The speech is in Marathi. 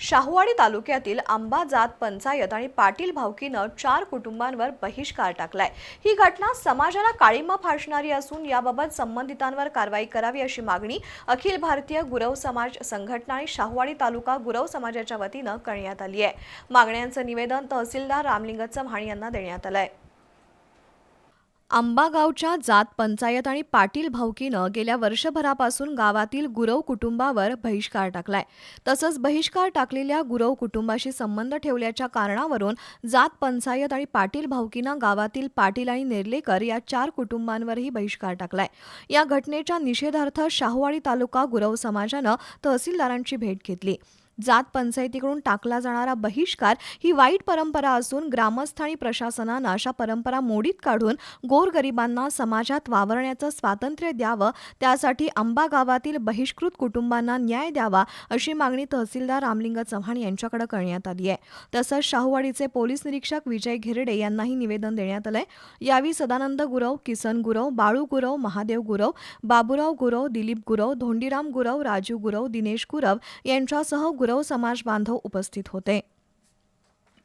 शाहूवाडी तालुक्यातील आंबा जात पंचायत आणि पाटील भावकीनं चार कुटुंबांवर बहिष्कार टाकलाय. ही घटना समाजाला काळीमा फासणारी असून याबाबत संबंधितांवर कारवाई करावी अशी मागणी अखिल भारतीय गुरव समाज संघटना आणि शाहूवाडी तालुका गुरव समाजाच्या वतीनं करण्यात आली आहे. मागण्यांचं निवेदन तहसीलदार रामलिंग चव्हाण यांना देण्यात आलं आहे आंबागावच्या जात पंचायत आणि पाटील भावकीनं गेल्या वर्षभरापासून गावातील गुरव कुटुंबावर बहिष्कार टाकलाय. तसंच बहिष्कार टाकलेल्या गुरव कुटुंबाशी संबंध ठेवल्याच्या कारणावरून जात पंचायत आणि पाटील भावकीनं गावातील पाटील आणि नेर्लेकर या चार कुटुंबांवरही बहिष्कार टाकलाय. या घटनेच्या निषेधार्थ शाहूवाडी तालुका गुरव समाजानं तहसीलदारांची भेट घेतली. जात पंचायतीकडून टाकला जाणारा बहिष्कार ही वाईट परंपरा असून ग्रामस्थ आणि प्रशासनानं अशा परंपरा मोडीत काढून गोरगरिबांना समाजात वावरण्याचं स्वातंत्र्य द्यावं त्यासाठी आंबा गावातील बहिष्कृत कुटुंबांना न्याय द्यावा अशी मागणी तहसीलदार रामलिंग चव्हाण यांच्याकडे करण्यात आली आहे. तसंच शाहूवाडीचे पोलीस निरीक्षक विजय घेरडे यांनाही निवेदन देण्यात आलंय. यावेळी सदानंद गुरव किसन गुरव बाळू गुरव महादेव गुरव बाबुराव गुरव दिलीप गुरव धोंडीराम गुरव राजू गुरव दिनेश गुरव यांच्यासह गुरव समाज बांधव उपस्थित होते.